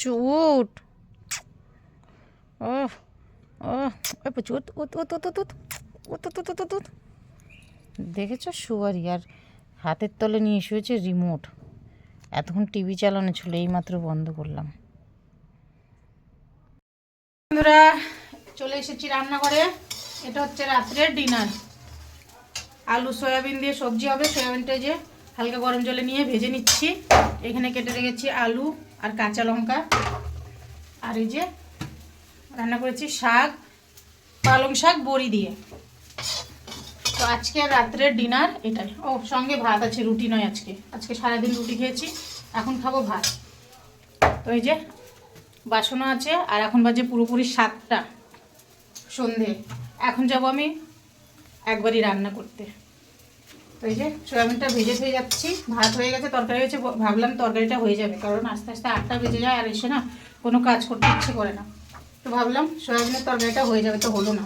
চুট ও ও পুচু উত উত উত উত উত উত উত দেখেছ শুয়ারি আর হাতের তলে নিয়ে শুয়েছে রিমোট এতক্ষণ টিভি চালানো ছিল এইমাত্র বন্ধ করলাম বন্ধুরা চলে এসেছি রান্নাঘরে এটা হচ্ছে রাত্রের ডিনার আলু সয়াবিন দিয়ে সবজি হবে সয়াবিনটা যে হালকা গরম জলে নিয়ে ভেজে নিচ্ছি এখানে কেটে রেখেছি আলু আর কাঁচা লঙ্কা। আর এই যে রান্না করেছি শাক, পালং শাক, বড়ি দিয়ে। তো আজকে রাত্রের ডিনার এটাই। ও, সঙ্গে ভাত আছে, রুটি নয় আজকে। আজকে সারাদিন রুটি খেয়েছি, এখন খাব ভাত। তো এই যে বাসনও আছে, আর এখন বাজে পুরোপুরি সাতটা সন্ধে। এখন যাব আমি একবারই রান্না করতে। তো এই যে সয়াবিনটা ভেজে হয়ে যাচ্ছি। ভাত হয়ে গেছে, তরকারি হয়েছে ভাবলাম তরকারিটা হয়ে যাবে, কারণ আস্তে আস্তে আটটা বেজে যায় আর এসে না কোনো কাজ করতে ইচ্ছে করে না। তো ভাবলাম সয়াবিনের তরকারিটা হয়ে যাবে, তো হলো না।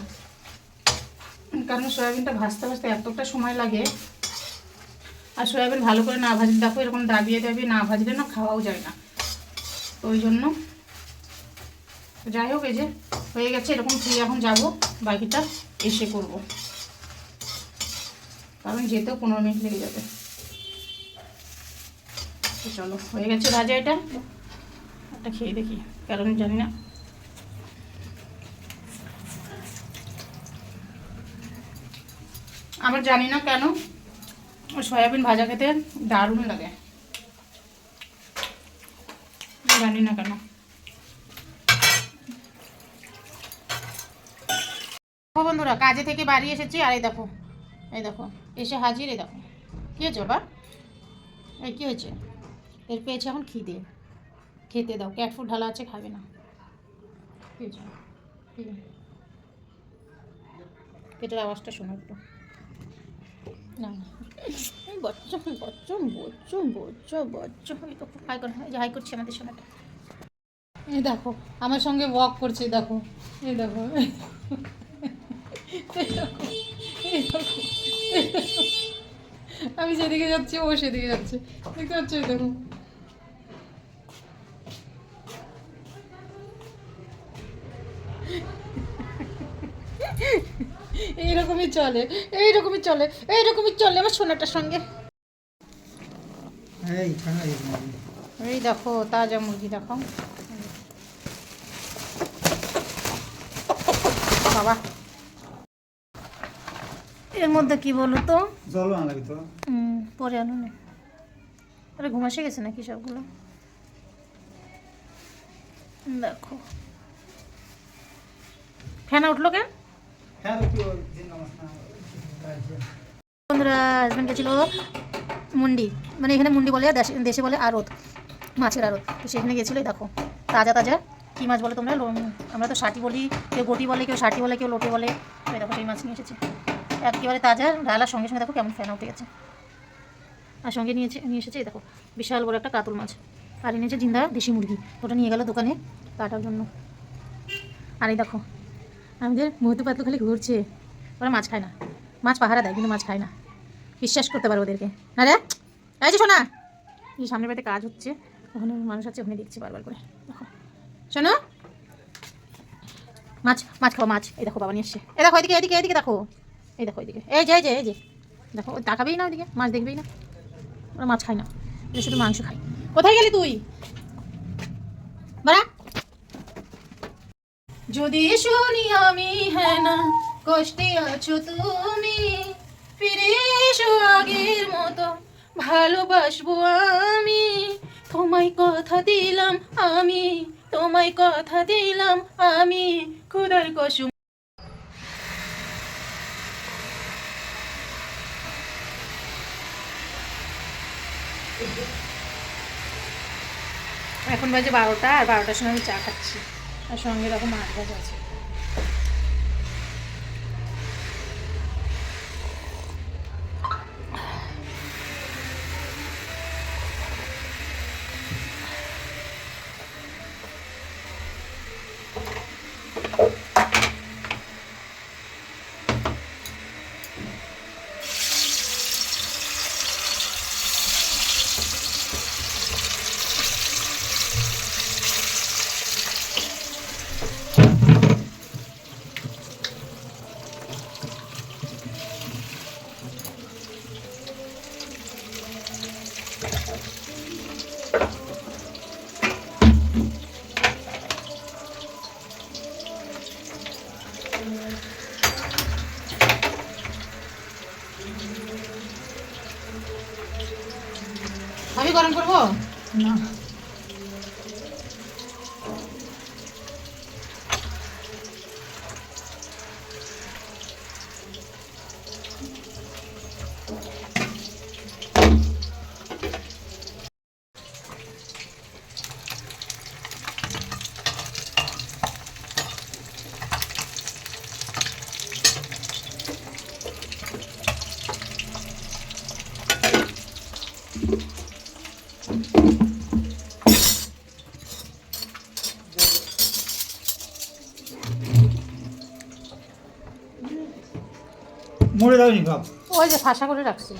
কারণ সয়াবিনটা ভাজতে ভাজতে এতটা সময় লাগে। আর সয়াবিন ভালো করে না ভাজলে, দেখো এরকম দাবিয়ে দাবিয়ে না ভাজলে না খাওয়াও যায় না। তো ওই জন্য যাই হোক, এই যে হয়ে গেছে, এরকম ফ্রি এখন যাব, বাকিটা এসে করব। কারণ যেতেও পনেরো মিনিট লেগে যাবে। চলো, হয়ে গেছে ভাজা এটা। একটা খেয়ে দেখি কারণ জানি না। আমার জানি না কেন সয়াবিন ভাজা খেতে দারুণ লাগে। জানি না কেন। বন্ধুরা, কাজে থেকে বাড়ি এসেছি, আর এই দেখো। এই দেখো, এসে হাজির, এই দেখো। কী হয়েছে বা এই কী হয়েছে? এর পেয়েছে এখন খিদে। খেতে দাও ক্যাট ফুড ঢালা আছে খাবে না। হয়েছে? পেটের আওয়াজটা শোনো একটু। না বচ্চ তো হাই কর যে হাই করছি আমাদের দেখো, আমার সঙ্গে ওয়াক করছে দেখো। এই দেখো। দেখো। আমি সেদিকে যাচ্ছি ও সেদিকে যাচ্ছে। দেখতে পাচ্ছ এই দেখো। এইরকমই চলে এইরকমই চলে এইরকমই চলে আমার সোনাটার সঙ্গে। এই দেখো তাজা মুরগি দেখো। বাবা। এর মধ্যে কি বলো তো? জল আনা লাগবে তো। হুম, পরে আনো না। আরে ঘুম এসে গেছে নাকি সবগুলো? দেখো। ফ্যান উঠল কেন? হ্যাঁ তো দিন নমস্কার বন্ধুরা হাজব্যান্ড গেছিল মুন্ডি। মানে এখানে মুন্ডি বলে দেশে- বলে আড়ত মাছের আড়ত তো সেখানে গেছিল দেখো তাজা তাজা। কী মাছ বলে তোমরা? আমরা তো ষাটি বলি কেউ গটি বলে কেউ ষাটি বলে কেউ লোটে বলে। দেখো সেই মাছ নিয়ে এসেছে। একেবারে তাজা। ডালার সঙ্গে সঙ্গে দেখো কেমন ফেনা উঠে গেছে। আর সঙ্গে নিয়েছে নিয়ে এসেছে দেখো, বিশাল বড় একটা কাতল মাছ। আর এনেছে জিন্দা দেশি মুরগি, ওটা নিয়ে গেল দোকানে কাটার জন্য। আর এই দেখো, আমাদের মহতু পাতলু খালি ঘুরছে। ওরা মাছ খায় না। মাছ পাহারা দেয়, কিন্তু মাছ খায় না। বিশ্বাস করতে পারো ওদেরকে। না রে, এই যে শোনা এই সামনের বাড়িতে কাজ হচ্ছে। ওখানে মানুষ আছে, ওখানে দেখছি বারবার করে। দেখো। শোনো মাছ মাছ খাও, মাছ। এই দেখো, বাবা নিয়ে এসছে। এ দেখো, এদিকে এদিকে এদিকে দেখো। এই দেখো এদিকে। এই যে এই যে এই যে। দেখো ও তাকাবেই না ওইদিকে, মাছ দেখবেই না। ওরা মাছ খায় না ওরা শুধু মাংস খায়। কোথায় গেলি তুই? বাড়া। যদি শুনি আমি হ্যাঁ না, কষ্টে আছো তুমি ফিরে এসো আগের মতো, ভালোবাসবো আমি। তোমায় কথা দিলাম আমি, তোমায় কথা দিলাম আমি খুদার কসুম এখন বাজে বারোটা, আর বারোটার সময় আমি চা খাচ্ছি। আর সঙ্গে এরকম মাছ ভাজা আছে। মুড়ে দাও নি ওই যে ফাঁসা করে রাখছি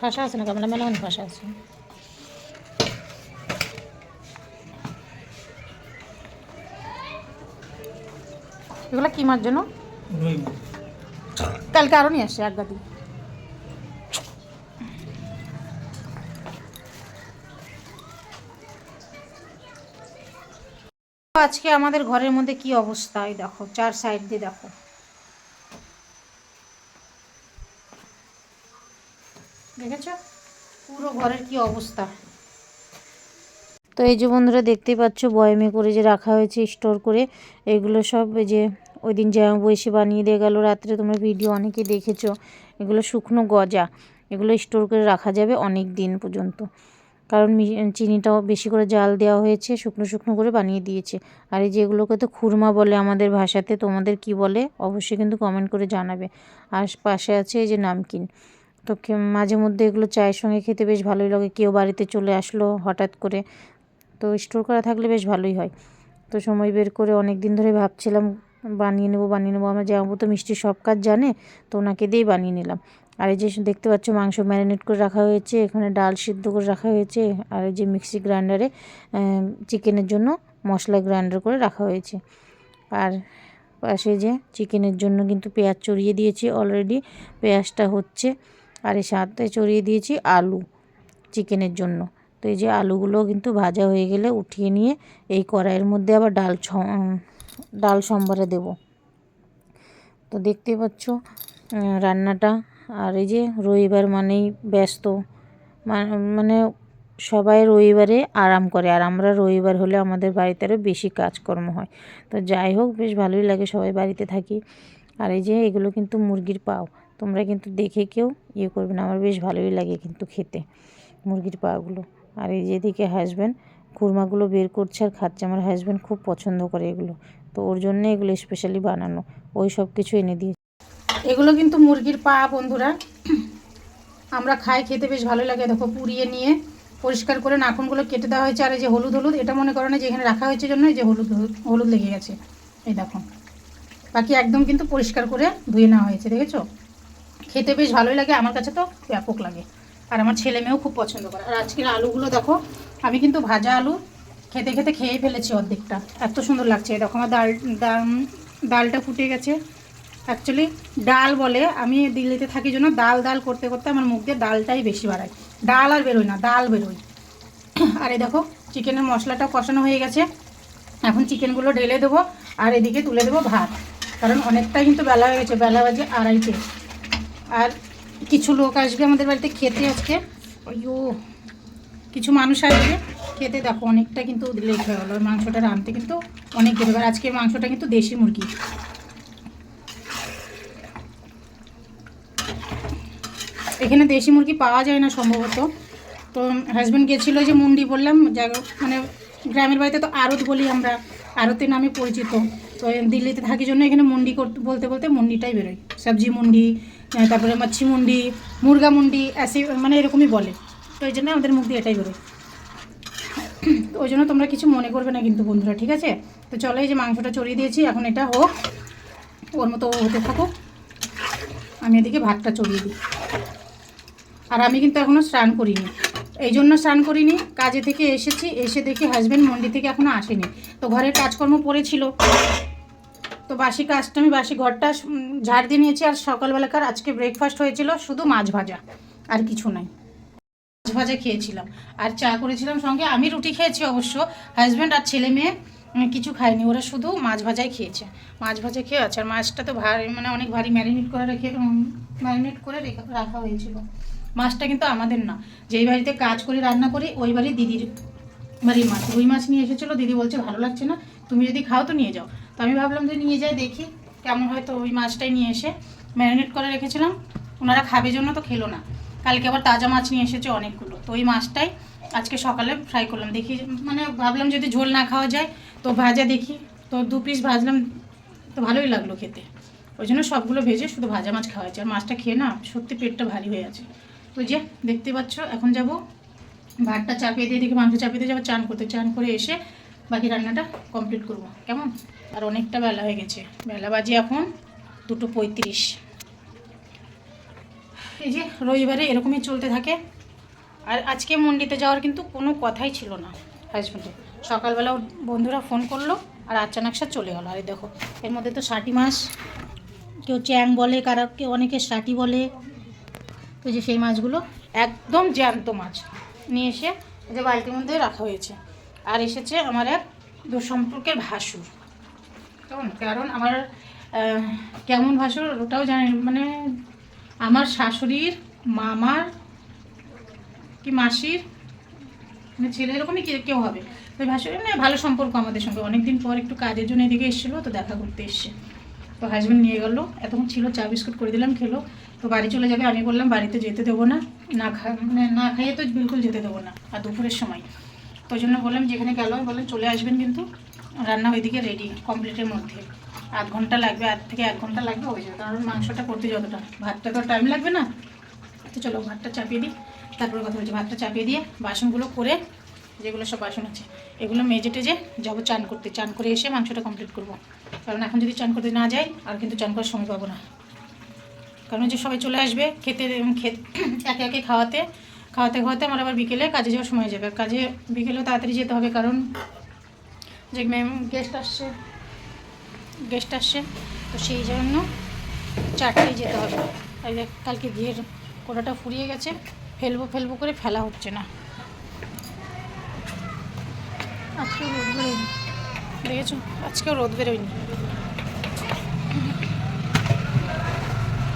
ফাঁসা আছে না ক্যামেরা মেলা ফাঁসা আছে। এগুলো কি মার জন্য কালকে আরও নিয়ে আসছে এক গাদি আজকে আমাদের ঘরের মধ্যে কি অবস্থা? এই দেখো চার সাইড দিয়ে দেখো। দেখেছ? পুরো ঘরের কি অবস্থা? তো এই যে বন্ধুরা দেখতেই পাচ্ছ, বয়মে করে যে রাখা হয়েছে স্টোর করে, এগুলো সব যে ওই দিন জামা বসে বানিয়ে দিয়ে গেল। রাত্রে তোমরা ভিডিও অনেকে দেখেছ, এগুলো শুকনো গজা, এগুলো স্টোর করে রাখা যাবে অনেক দিন পর্যন্ত। কারণ চিনিটাও বেশি করে জাল দেওয়া হয়েছে, শুকনো শুকনো করে বানিয়ে দিয়েছে। আর এই যেগুলোকে তো খুরমা বলে আমাদের ভাষাতে, তোমাদের কি বলে, অবশ্যই কিন্তু কমেন্ট করে জানাবে। আর পাশে আছে এই যে নামকিন। তো মাঝে মধ্যে এগুলো চায়ের সঙ্গে খেতে বেশ ভালোই লাগে। কেউ বাড়িতে চলে আসলো হঠাৎ করে। তো স্টোর করা থাকলে বেশ ভালোই হয়। তো সময় বের করে অনেক দিন ধরে ভাবছিলাম, বানিয়ে নেব বানিয়ে নেব। আমার জামাবু তো মিষ্টি সব কাজ জানে, তো ওনাকে দিয়েই বানিয়ে নিলাম। আর এই যে দেখতে পাচ্ছ মাংস ম্যারিনেট করে রাখা হয়েছে, এখানে ডাল সিদ্ধ করে রাখা হয়েছে, আর এই যে মিক্সি গ্রাইন্ডারে চিকেনের জন্য মশলা গ্রাইন্ডার করে রাখা হয়েছে। আর পাশে যে চিকেনের জন্য কিন্তু পেঁয়াজ চড়িয়ে দিয়েছি অলরেডি পেঁয়াজটা হচ্ছে আর এর সাথে চড়িয়ে দিয়েছি আলু চিকেনের জন্য। তো এই যে আলুগুলো কিন্তু ভাজা হয়ে গেলে উঠিয়ে নিয়ে এই কড়াইয়ের মধ্যে আবার ডাল ডাল সম্বারে দেব। তো দেখতেই পাচ্ছ রান্নাটা। আর এই যে রবিবার মানেই ব্যস্ত। মানে সবাই রবিবারে আরাম করে। আর আমরা রবিবার হলে আমাদের বাড়িতে আরও বেশি কাজকর্ম হয়। তো যাই হোক, বেশ ভালোই লাগে সবাই বাড়িতে থাকি। আর এই যে এগুলো কিন্তু মুরগির পাও। তোমরা কিন্তু দেখে কেউ ইয়ে করবে না। আমার বেশ ভালোই লাগে কিন্তু খেতে মুরগির পাগুলো। আর এই যেদিকে হাজব্যান্ড খুরমাগুলো বের করছে আর খাচ্ছে। আমার হাজব্যান্ড খুব পছন্দ করে এগুলো। তো ওর জন্য এগুলো স্পেশালি বানানো। ওই সব কিছু এনে দিয়ে এগুলো কিন্তু মুরগির পা, বন্ধুরা। আমরা খাই, খেতে বেশ ভালো লাগে। দেখো, পুড়িয়ে নিয়ে পরিষ্কার করে নাখুনগুলো কেটে দেওয়া হয়েছে। আর এই যে হলুদ হলুদ, এটা মনে করো না যে এখানে রাখা হয়েছে জন্য, এই যে হলুদ হলুদ লেগে গেছে। এই দেখো। বাকি একদম কিন্তু পরিষ্কার করে ধুয়ে নেওয়া হয়েছে, দেখেছ? খেতে বেশ ভালোই লাগে, আমার কাছে তো ব্যাপক লাগে। আর আমার ছেলে মেয়েও খুব পছন্দ করে। আর আজকের আলুগুলো দেখো, আমি কিন্তু ভাজা আলু খেতে খেতে খেয়ে ফেলেছি অর্ধেকটা। এত সুন্দর লাগছে। দেখো আমার ডাল ডাল- ডালটা ফুটে গেছে। অ্যাকচুয়ালি ডাল বলে, আমি দিল্লিতে থাকি জন্য ডাল ডাল করতে করতে আমার মুখ দিয়ে ডালটাই বেশি বাড়ায়। ডাল আর বেরোয় না, ডাল বেরোয়। আর এই দেখো, চিকেনের মশলাটা কষানো হয়ে গেছে। এখন চিকেনগুলো ঢেলে দেবো, আর এদিকে তুলে দেবো ভাত। কারণ অনেকটাই কিন্তু বেলা হয়ে গেছে, বেলা বাজে আড়াইটে। আর কিছু লোক আসবে আমাদের বাড়িতে খেতে আজকে। অಯ್ಯো কিছু মানুষ আসবে খেতে। দেখো, অনেকটা কিন্তু লেট হয়ে গেলো। মাংসটা রাঁধতে কিন্তু অনেক দেবে আর আজকের মাংসটা কিন্তু দেশি মুরগি। এখানে দেশি মুরগি পাওয়া যায় না সম্ভবত। তো হাজব্যান্ড গেছিল যে মুন্ডি বললাম যা মানে গ্রামের বাড়িতে তো আড়ত বলি আমরা। আড়তের নামে পরিচিত। তো দিল্লিতে থাকি জন্য এখানে মুন্ডি করতে, বলতে বলতে মুন্ডিটাই বেরোয়। সবজি মুন্ডি তারপরে মাছি মুন্ডি মুরগা মুন্ডি, অ্যাসি মানে এরকমই বলে। তো এই জন্য আমাদের মুখ দিয়ে এটাই বেরোয়। ওই জন্য তোমরা কিছু মনে করবে না কিন্তু বন্ধুরা, ঠিক আছে? তো চলো, এই যে মাংসটা চড়িয়ে দিয়েছি, এখন এটা হোক, ওর মতো হতে থাকুক। আমি এদিকে ভাতটা চড়িয়ে দিই। আর আমি কিন্তু এখনও স্নান করিনি। এই জন্য স্নান করিনি, কাজে থেকে এসেছি, এসে দেখি হাজব্যান্ড মন্ডি থেকে এখনও আসেনি। তো ঘরের কাজকর্ম পড়েছিল। তো বাসি কাজটা আমি বাসি ঘরটা ঝাড় দিয়ে নিয়েছি আর সকালবেলাকার আজকে ব্রেকফাস্ট হয়েছিল শুধু মাছ ভাজা, আর কিছু নাই। মাছ ভাজা খেয়েছিলাম, আর চা করেছিলাম সঙ্গে। আমি রুটি খেয়েছি অবশ্য হাজব্যান্ড আর ছেলে মেয়ে কিছু খায়নি, ওরা শুধু মাছ ভাজাই খেয়েছে। মাছ ভাজা খেয়ে আছে, আর মাছটা তো ভারী মানে অনেক ভারী ম্যারিনেট করে রেখে ম্যারিনেট করে রেখে হয়েছিল। মাছটা কিন্তু আমাদের না, যেই বাড়িতে কাজ করি, রান্না করি, ওই বাড়ি দিদির বাড়ির মাছ, রুই মাছ নিয়ে এসেছিল। দিদি বলছে, ভালো লাগছে না, তুমি যদি খাও তো নিয়ে যাও। আমি ভাবলাম যে নিয়ে যাই, দেখি কেমন হয়তো ওই মাছটাই নিয়ে এসে ম্যারিনেট করে রেখেছিলাম। ওনারা খাবে জন্য তো খেলো না। কালকে আবার তাজা মাছ নিয়ে এসেছে অনেকগুলো। তো ওই মাছটাই আজকে সকালে ফ্রাই করলাম। দেখি মানে ভাবলাম যদি ঝোল না খাওয়া যায় তো ভাজা দেখি। তো দু পিস ভাজলাম, তো ভালোই লাগল খেতে। ওই জন্য সবগুলো ভেজে শুধু ভাজা মাছ খাওয়া হয়েছে। আর মাছটা খেয়ে না সত্যি পেটটা ভারী হয়ে আছে তো যে দেখতে পাচ্ছ, এখন যাব ভাতটা চাপিয়ে দিয়ে দেখি মাংস চাপিয়ে দিয়ে যাব, চান করতে, চান করে এসে বাকি রান্নাটা কমপ্লিট করব। কেমন? আর অনেকটা বেলা হয়ে গেছে। বেলা বাজে এখন দুটো পঁয়ত্রিশ। এই যে রবিবারে এরকমই চলতে থাকে। আর আজকে মন্ডিতে যাওয়ার কিন্তু কোনো কথাই ছিল না হাজব্যান্ডে সকালবেলা বন্ধুরা ফোন করল আর আচানাকসা চলে গেলো। আরে দেখো, এর মধ্যে তো ষাটি মাছ কেউ চ্যাং বলে, কারা কেউ অনেকে ষাটি বলে। তো যে সেই মাছগুলো একদম জ্যান্ত মাছ। নিয়ে এসে যে বালতির মধ্যে রাখা হয়েছে। আর এসেছে আমার এক দুঃসম্পর্কের ভাসুর। কারণ আমার কেমন ভাসুর ওটাও জানি মানে আমার শাশুড়ির মামার কি মাসির মানে ছেলে এরকমই কেউ হবে। তো ভাসুর মানে ভালো সম্পর্ক আমাদের সঙ্গে। অনেকদিন পর একটু কাজের জন্য এদিকে এসেছিল, তো দেখা করতে এসছে। তো হাজব্যান্ড নিয়ে গেলো, এতক্ষণ ছিল, চা বিস্কুট করে দিলাম, খেলো। তো বাড়ি চলে যাবে, আমি বললাম বাড়িতে যেতে দেবো না। না খা মানে না খাইয়ে তো বিলকুল যেতে দেবো না, আর দুপুরের সময়। তো জন্য বললাম, যেখানে গেল, বললাম চলে আসবেন কিন্তু। রান্না ওইদিকে রেডি কমপ্লিটের মধ্যে। আধ ঘণ্টা লাগবে, আধ থেকে এক ঘণ্টা লাগবে, হয়ে যাবে। কারণ মাংসটা করতে যতটা, ভাতটা তো টাইম লাগবে না। তো চলো, ভাতটা চাপিয়ে দিই। তারপরে কথা বলছি, ভাতটা চাপিয়ে দিয়ে বাসনগুলো করে, যেগুলো সব বাসন আছে, এগুলো মেজে টেজে যাব চান করতে। চান করে এসে মাংসটা কমপ্লিট করব। কারণ এখন যদি চান করতে না যাই, আর কিন্তু চান করার সময় পাবো না। কারণ যে সবাই চলে আসবে, খেতে খেত, একে একে খাওয়াতে খাওয়াতে খাওয়াতে আমার আবার বিকেলে কাজে যাওয়ার সময় যাবে। কাজে বিকেলেও তাড়াতাড়ি যেতে হবে, কারণ যে গেস্ট আসছে গেস্ট আসছে, তো সেই জন্য চারটেই যেতে হবে। তাই কালকে ঘিয়ের কোটাটা ফুরিয়ে গেছে, ফেলব ফেলব করে ফেলা হচ্ছে না। আজকে রোদ বেরোয়নি, দেখেছ? আজকেও রোদ বেরোয়নি।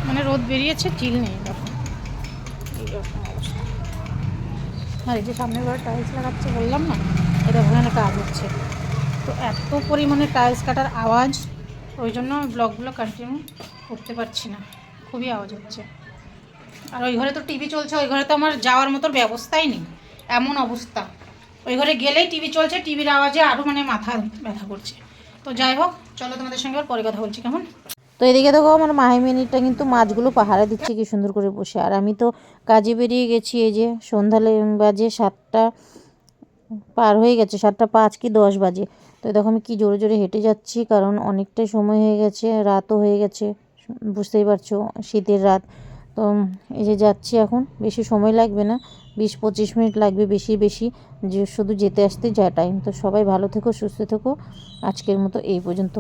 মানে রোদ বেরিয়েছে, চিল নেই আর এই যে সামনের ঘরে টাইলস লাগাচ্ছে বললাম না, এটা ওখানে কাজ হচ্ছে তো এত পরিমাণে টাইলস কাটার আওয়াজ, ওই জন্য ব্লগগুলো কন্টিনিউ করতে পারছি না। খুবই আওয়াজ হচ্ছে। আর ওই ঘরে তো টিভি চলছে, ওই ঘরে তো আমার যাওয়ার মতো ব্যবস্থাই নেই। এমন অবস্থা। ওই ঘরে গেলেই টিভি চলছে টিভির আওয়াজে আরও মানে মাথা ব্যথা করছে। তো যাই হোক, চলো তোমাদের সঙ্গে আবার পরে কথা বলছি, কেমন? তো এদিকে দেখো, আমার মাহিমিনিটা কিন্তু মাছগুলো পাহারা দিচ্ছে, কি সুন্দর করে বসে। আর আমি তো কাজে বেরিয়ে গেছি, এই যে সন্ধ্যা বাজে সাতটা পার হয়ে গেছে, সাতটা পাঁচ কি দশ বাজে। তো দেখো আমি কি জোরে জোরে হেঁটে যাচ্ছি, কারণ অনেকটাই সময় হয়ে গেছে, রাতও হয়ে গেছে, বুঝতেই পারছ, শীতের রাত। তো এই যে যাচ্ছি এখন, বেশি সময় লাগবে না, বিশ পঁচিশ মিনিট লাগবে বেশি বেশি, যে শুধু যেতে আসতে যা টাইম তো সবাই ভালো থেকো, সুস্থ থেকো, আজকের মতো এই পর্যন্ত।